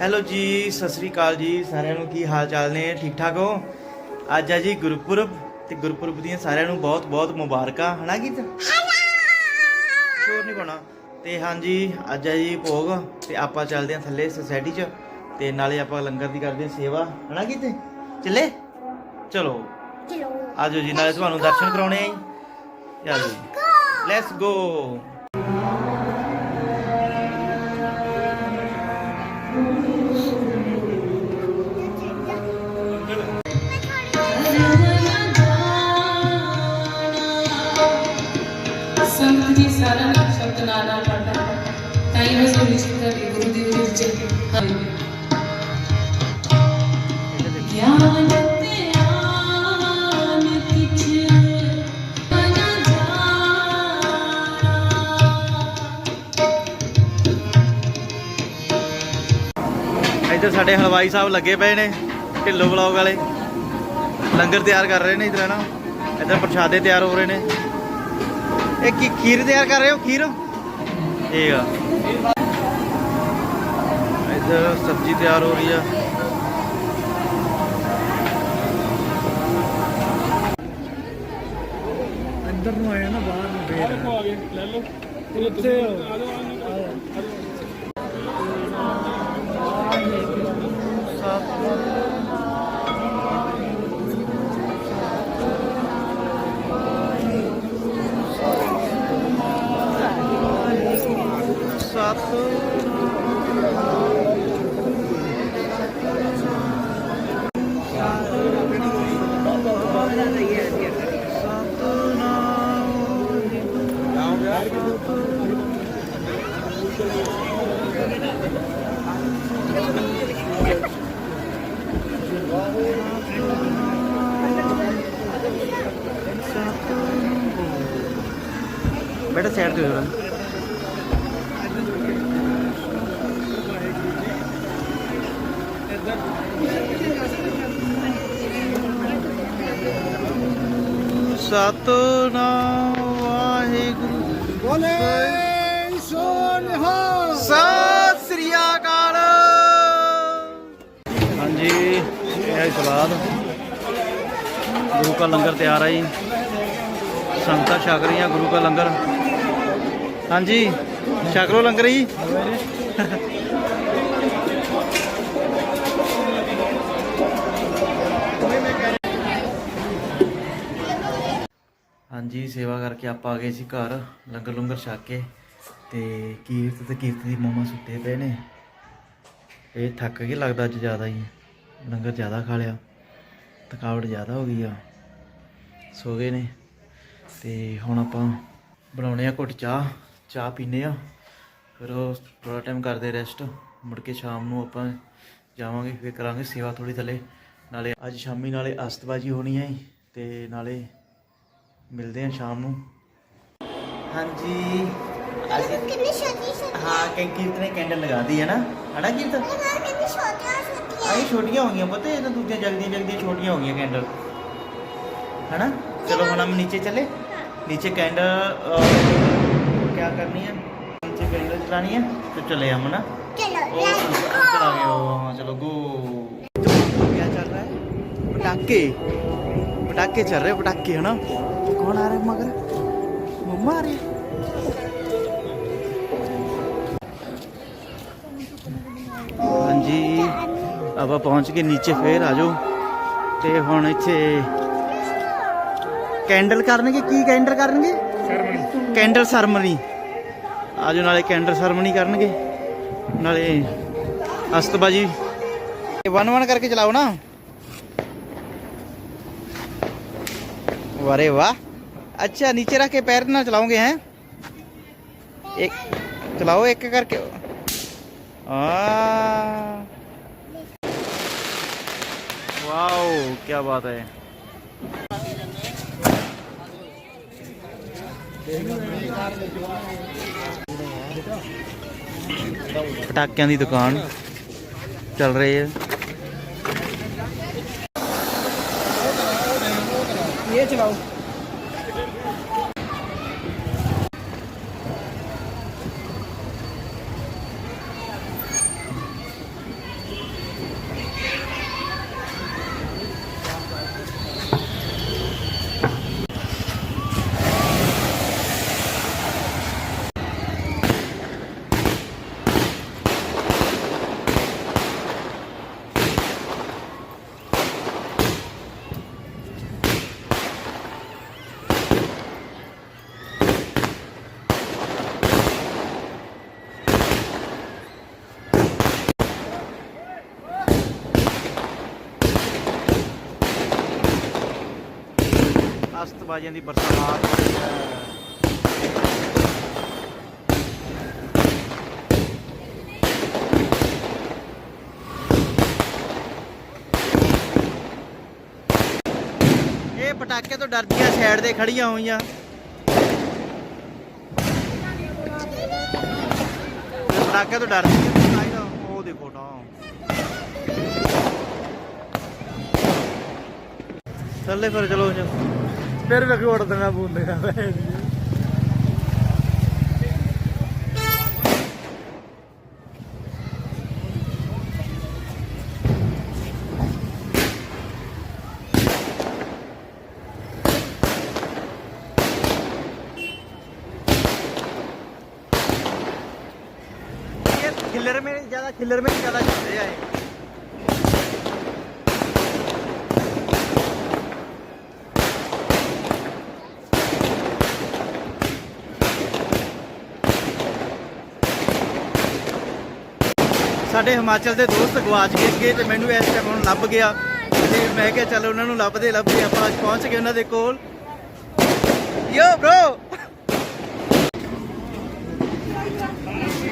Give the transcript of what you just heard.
Hello ਜੀ ਸਤਿ ਸ੍ਰੀ ਅਕਾਲ ਜੀ ਸਾਰਿਆਂ ਨੂੰ ਕੀ ਹਾਲ ਚਾਲ ਨੇ? ਠੀਕ ਠਾਕ ਹੋ? ਅੱਜ ਆ ਜੀ ਗੁਰਪੁਰਬ ਤੇ ਗੁਰਪੁਰਬ ਦੀਆਂ ਸਾਰਿਆਂ ਨੂੰ ਬਹੁਤ ਬਹੁਤ ਮੁਬਾਰਕਾਂ ਹਨਾ ਗੀਤ? ਸ਼ੋਰ ਨਹੀਂ ਪਾਉਣਾ। ਤੇ ਹਾਂਜੀ ਅੱਜ ਆ ਜੀ ਭੋਗ ਤੇ ਆਪਾਂ ਚੱਲਦੇ ਹਾਂ ਥੱਲੇ ਸੁਸਾਇਟੀ 'ਚ ਤੇ ਨਾਲੇ ਆਪਾਂ ਲੰਗਰ ਦੀ ਕਰਦੇ ਹਾਂ ਸੇਵਾ ਹਨਾ ਗੀਤ? ਚੱਲੇ? ਚਲੋ। ਚਲੋ। ਆਜੋ ਜੀ ਨਾਲੇ ਤੁਹਾਨੂੰ ਦਰਸ਼ਨ ਕਰਾਉਣੇ ਆ ਜੀ। ਆਜੋ ਜੀ। ਲੈਟਸ ਗੋ ਜੀ ਸਾਰਾ ਨਾਮ ਸ਼ਬਦ ਨਾਲ ਨਾਲ ਪੜਦਾ ਤਾਂ ਹੀ ਮੈਂ ਸੁਣੀ ਸੀ ਕਿ ਗੁਰੂ ਦੀ ਉਹਦੇ ਵਿੱਚ ਗਿਆਨ ਧਿਆਨ ਕਿਛ ਨਾ ਜਾਣਾ ਇੱਧਰ ਸਾਡੇ ਹਲਵਾਈ ਸਾਹਿਬ ਲੱਗੇ ਪਏ ਨੇ, ਢਿੱਲੋ ਬਲੌਗ ਵਾਲੇ। ਲੰਗਰ ਤਿਆਰ ਕਰ ਰਹੇ ਨੇ ਇੱਧਰ ਨਾ? ਇੱਧਰ ਪ੍ਰਸ਼ਾਦੇ ਤਿਆਰ ਹੋ ਰਹੇ ਨੇ। ਇਹ ਕੀ ਖੀਰ ਤਿਆਰ ਕਰ ਰਹੇ ਹੋ? ਖੀਰ? ਠੀਕ ਆ। ਇੱਧਰ ਸਬਜ਼ੀ ਤਿਆਰ ਹੋ ਰਹੀ ਆ। ਅੰਦਰ ਨੂੰ ਆਇਆ ਨਾ ਬਾਹਰ ਨੂੰ ਫੇਰ। ਲੈ ਲਓ। ਉੱਥੇ ਸਤ ਬੇਟਾ ਸਾਈਡ ਤੇ ਹੋ ਜਾ ਸਤਨਾਮ ਵਾਹਿਗੁਰੂ। ਬੋਲੇ। ਸੋਨਹਾ ਸਤਿ ਸ੍ਰੀ ਅਕਾਲ। ਹਾਂਜੀ ਇਹ ਹੈ ਸਲਾਦ ਗੁਰੂ ਕਾ ਲੰਗਰ ਤਿਆਰ ਹੈ ਜੀ। ਸੰਗਤਾਂ ਛਕ ਰਹੀਆਂ ਗੁਰੂ ਕਾ ਲੰਗਰ। ਹਾਂਜੀ ਛਕ ਲੰਗਰ ਜੀ। ਹਾਂਜੀ ਸੇਵਾ ਕਰਕੇ ਆਪਾਂ ਆ ਗਏ ਸੀ ਘਰ ਲੰਗਰ ਲੰਗਰ ਛਕ ਕੇ। ਤੇ ਕੀਰਤ ਤੇ ਕੀਰਤ ਦੀ ਮਮਾ ਸੁੱਤੇ ਪਏ ਨੇ। ਇਹ ਥੱਕ ਕੇ ਲੱਗਦਾ ਅੱਜ ਜ਼ਿਆਦਾ ਹੀ। ਲੰਗਰ ਜ਼ਿਆਦਾ ਖਾ ਲਿਆ। ਥਕਾਵਟ ਜ਼ਿਆਦਾ ਹੋ ਗਈ ਆ। ਸੋ ਗਏ ਨੇ। ਤੇ ਹੁਣ ਆਪਾਂ ਬਣਾਉਣੇ ਆ ਘੁੱਟ ਚਾਹ। ਚਾਹ ਪੀਨੇ ਆ। ਫਿਰ ਉਹ ਥੋੜਾ ਟਾਈਮ ਕਰਦੇ ਰੈਸਟ ਮੁੜ ਕੇ ਸ਼ਾਮ ਨੂੰ ਆਪਾਂ ਜਾਵਾਂਗੇ, ਫਿਰ ਕਰਾਂਗੇ ਸੇਵਾ ਥੋੜੀ ਥੱਲੇ। ਨਾਲੇ ਅੱਜ ਸ਼ਾਮੀ ਨਾਲੇ ਅਸਤਬਾਜੀ ਹੋਣੀ ਹੈ ਤੇ ਨਾਲੇ ਮਿਲਦੇ ਆ ਸ਼ਾਮ ਨੂੰ। ਹਾਂਜੀ। ਅੱਜ ਕਿੰਨੀ ਛੋਟੀ ਛੋਟੀ ਹਾਂ ਕਿ ਕੀਰਤ ਨੇ ਕੈਂਡਲ ਲਗਾ ਦੀ ਹੈ ਨਾ ਹਨਾ ਕੀਰਤ ਲਗਾ ਕਿੰਨੀ ਛੋਟੀਆਂ ਛੋਟੀਆਂ ਆਹ ਇਹ ਛੋਟੀਆਂ ਹੋ ਗਈਆਂ ਪਤਾ ਇਹ ਤਾਂ ਦੂਜੀਆਂ ਜਲਦੀਆਂ ਜਲਦੀਆਂ ਛੋਟੀਆਂ ਹੋ ਗਈਆਂ ਕੈਂਡਲ ਹਨਾ ਚਲੋ ਹੁਣ ਹਮ ਨੀਚੇ ਚਲੇ नीचे कैंडल क्या करनी है नीचे कैंडल चलानी है तो चले हम ना ਚਲੋ ओ, अंदर आ गए हो हाँ चलो गो क्या चल रहा है पटाखे पटाखे चल रहे हैं पटाखे है ना कौन आ रहा है मगर मम्मा आ रही है ਆਪਾਂ ਪਹੁੰਚ ਕੇ ਨੀਚੇ ਫੇਰ ਆ ਜਾਓ ਤੇ ਹੁਣ ਇੱਥੇ ਕੈਂਡਲ ਕਰਨਗੇ ਕੀ ਕੈਂਡਲ ਕਰਨਗੇ ਕੈਂਡਲ ਸਰਮਨੀ ਆਜੋ ਨਾਲੇ ਕੈਂਡਲ ਸਰਮਨੀ ਕਰਨਗੇ ਨਾਲੇ ਅਸਤਬਾਜੀ ਵਨ ਵਨ ਕਰਕੇ ਚਲਾਓ ਨਾ वारे वाह अच्छा नीचे रख के पैर ना चलाओगे हैं एक चलाओ एक एक करके आ ਵਾਓ ਕੀ ਬਾਤ ਹੈ ਪਟਾਕਿਆਂ ਦੀ ਦੁਕਾਨ ਚੱਲ ਰਹੀ ਹੈ ਇਹ ਚਲਾਓ ਆਤਿਸ਼ਬਾਜ਼ੀਆਂ ਦੀ ਬਰਸਾਤ ਹੋ ਰਹੀ ਹੈ ਇਹ ਪਟਾਕੇ ਤੋਂ ਡਰਦੀਆਂ ਸਾਈਡ ਤੇ ਖੜੀਆਂ ਹੋਈਆਂ। ਪਟਾਕੇ ਤੋਂ ਡਰਦੀਆਂ ਉਹ ਦੇਖੋ ਨਾ ਚੱਲੇ ਫਿਰ ਚਲੋ ਜੀ। ਫਿਰ ਵਿਖੋੜ ਦੇਣਾ ਬੂੰਦੇ ਆ ਖਿੱਲਰ ਮੇ ਜ਼ਿਆਦਾ ਖਿੱਲਰ ਮੇ ਜ਼ਿਆਦਾ ਚੱਲਦੇ ਆ ਇਹ ਸਾਡੇ ਹਿਮਾਚਲ ਦੇ ਦੋਸਤ ਗਵਾਚ ਗਏ ਸੀਗੇ ਤੇ ਮੈਨੂੰ ਇਸ ਟਾਈਮ ਹੁਣ ਲੱਭ ਗਿਆ। ਤੇ ਮੈਂ ਕਿਹਾ ਚੱਲ ਉਹਨਾਂ ਨੂੰ ਲੱਭਦੇ ਲੱਭਦੇ ਆਪਾਂ ਅੱਜ ਪਹੁੰਚ ਗਏ ਉਹਨਾਂ ਦੇ ਕੋਲ। ਯੋ ਬ్రో